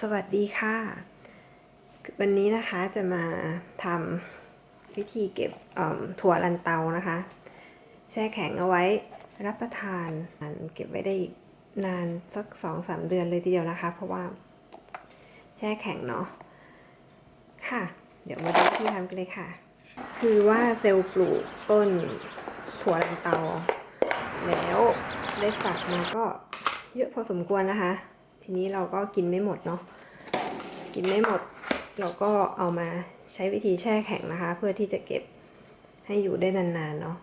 สวัสดีค่ะ วันนี้นะคะจะมาทำวิธีเก็บถั่วลันเตานะคะ แช่แข็งเอาไว้รับประทานเก็บไว้ได้อีกนานสักสองสามเดือนเลยทีเดียวนะคะ เพราะว่าแช่แข็งเนาะค่ะ เดี๋ยวมาดูที่ทำกันเลยค่ะ คือว่าเซลล์ปลูกต้นถั่วลันเตา แล้วได้ฝักมาก็เยอะพอสมควรนะคะ ทีนี้เราก็กินไม่หมดเนาะกินไม่หมดเราก็เอามาใช้วิธีแช่แข็งนะคะ เพื่อที่จะเก็บให้อยู่ได้นานๆเนาะ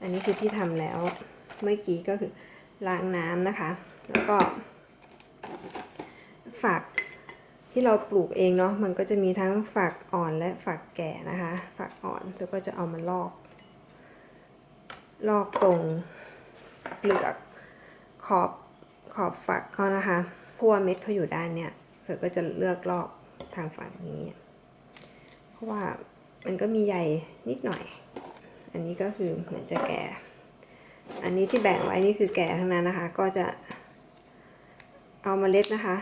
อันนี้คือที่ทำแล้วเมื่อกี้ก็คือล้างน้ำนะคะ แล้วก็ฝักที่เราปลูกเองเนาะมันก็จะมีทั้งฝักอ่อนและฝักแก่นะคะฝักอ่อนแล้วก็จะเอามาลอก ลอกตรงเปลือกขอบขอบฝักเขานะคะ เพราะวเม็ดเขาอยู่ด้านเนี่ยเธอก็จะเลือกลอกทางฝั่งนี้ เพราะว่ามันก็มีใยนิดหน่อย อันนี้ก็คือเหมือนจะแก่ อันนี้ที่แบ่งไว้นี่คือแก่ทั้งนั้นนะคะ ก็จะเอาเมล็ดนะคะ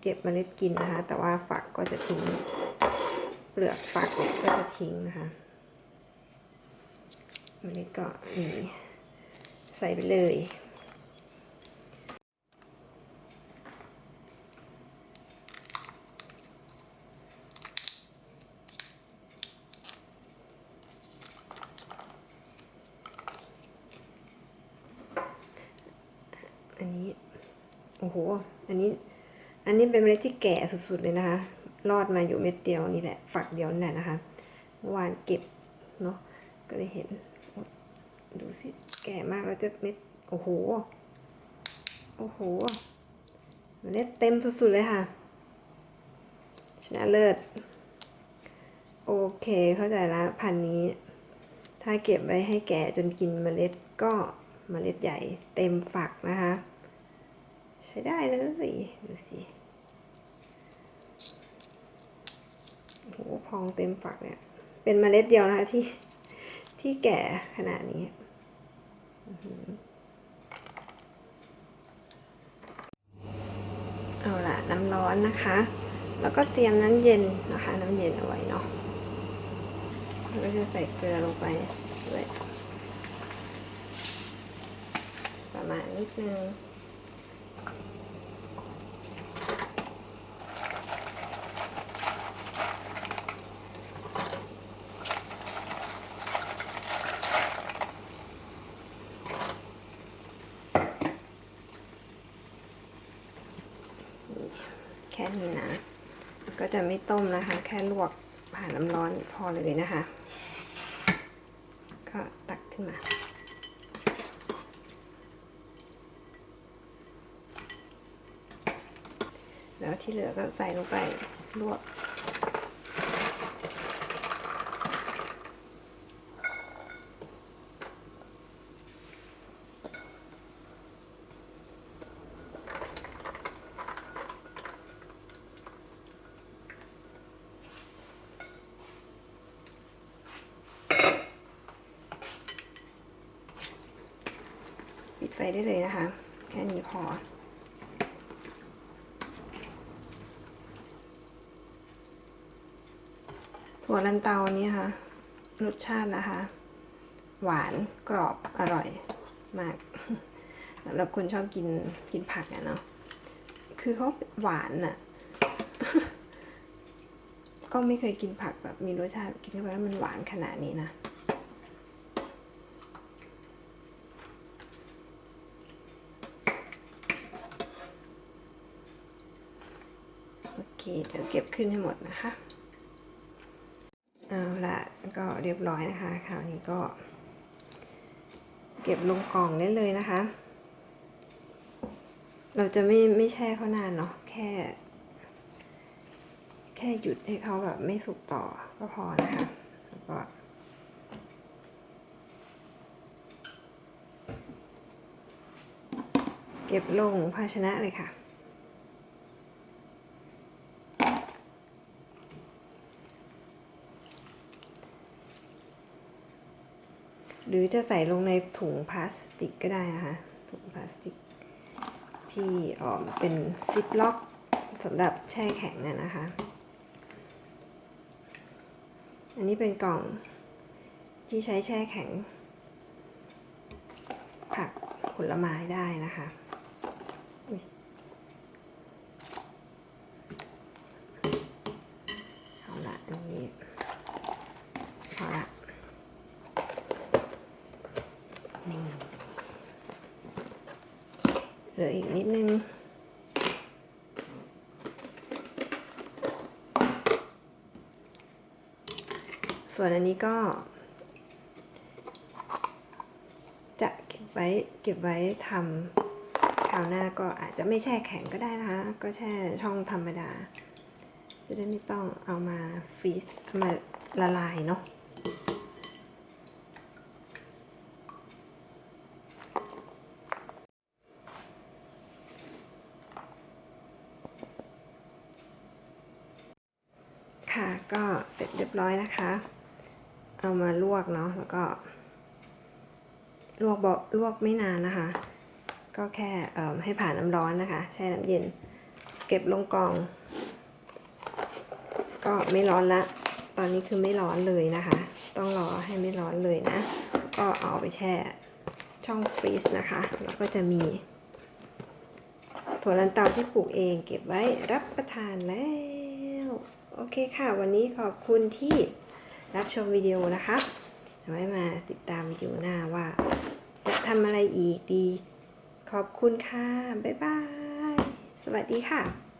เก็บเมล็ดกินนะคะ แต่ว่าฝักก็จะทิ้งเปลือกฝักก็จะทิ้งนะคะเมล็ดก็นี่ใส่ไปเลย อันนี้ โอ้โห อันนี้ อันนี้เป็นเมล็ดที่แก่สุดๆเลยนะคะ รอดมาอยู่เม็ดเดียวนี่แหละ ฝักเดียวนี่แหละนะคะเมื่อวานเก็บเนาะ ก็เลยเห็น ดูสิ แก่มากแล้วจะเม็ด โอ้โห โอ้โห เมล็ดเต็มสุดๆเลยค่ะ ชนะเลิศ โอเค เข้าใจแล้วพันนี้ ถ้าเก็บไว้ให้แก่จนกินเมล็ดก็เมล็ดใหญ่เต็มฝักนะคะ ใช้ได้เลย ดูสิโอ้โหพองเต็มฝักเนี่ย เป็นเมล็ดเดียวนะคะที่ที่แก่ขนาดนี้เอาล่ะน้ำร้อนนะคะ แล้วก็เตรียมน้ำเย็นนะคะ น้ำเย็นเอาไว้เนาะแล้วก็จะใส่เกลือลงไปด้วยประมาณนิดนึง แค่นี้นะ ก็จะไม่ต้มนะคะ แค่ลวกผ่านน้ำร้อนพอเลยนะคะ ก็ตักขึ้นมาแล้วที่เหลือก็ใส่ลงไปลวก ไฟได้เลยนะคะ แค่นี้พอ ถั่วลันเตานี้ค่ะ รสชาตินะคะ หวานกรอบอร่อยมากสำหรับคนชอบกินกินผักอะเนาะคือเขาหวานอะก็ไม่เคยกินผักแบบมีรสชาติกินเข้าไปแล้วมันหวานขนาดนี้นะ โอเคเดี๋ยวเก็บขึ้นให้หมดนะคะเอาละก็เรียบร้อยนะคะคราวนี้ก็ เก็บลงกล่องได้เลยนะคะ เราจะไม่ไม่แช่เขานานเนาะแค่ แค่หยุดให้เขาแบบไม่สุกต่อก็พอนะคะแล้วก็เก็บลงภาชนะเลยค่ะ หรือจะใส่ลงในถุงพลาสติกก็ได้นะคะถุงพลาสติก ที่เออเป็นซิปล็อกสำหรับแช่แข็งอะนะคะ อันนี้เป็นกล่องที่ใช้แช่แข็ง ผักผลไม้ได้นะคะอุ๊ยเอาละอันนี้พอละ นี่เหลืออีกนิดนึงส่วนอันนี้ก็ จะเก็บไว้เก็บไว้ทำคราวหน้าก็อาจจะไม่แช่แข็งก็ได้นะคะ ก็แช่ช่องธรรมดา จะได้ไม่ต้องเอามาฟรีซเอามาละลายเนาะ ค่ะ ก็เสร็จเรียบร้อยนะคะ เอามาลวกเนาะ แล้วก็ ลวกเบาลวกไม่นานนะคะ ก็แค่ให้ผ่านน้ำร้อนนะคะ แช่น้ำเย็น เก็บลงกล่อง ก็ไม่ร้อนละ ตอนนี้คือไม่ร้อนเลยนะคะ ต้องรอให้ไม่ร้อนเลยนะ ก็เอาไปแช่ช่องฟรีซนะคะ แล้วก็จะมีถั่วลันเตาที่ปลูกเองเก็บไว้รับประทานแล้ว โอเคค่ะ วันนี้ขอบคุณที่รับชมวิดีโอนะคะเดี๋ยวไว้มาติดตามวิดีโอหน้าว่า จะทำอะไรอีกดี ขอบคุณค่ะ บ๊ายบาย สวัสดีค่ะ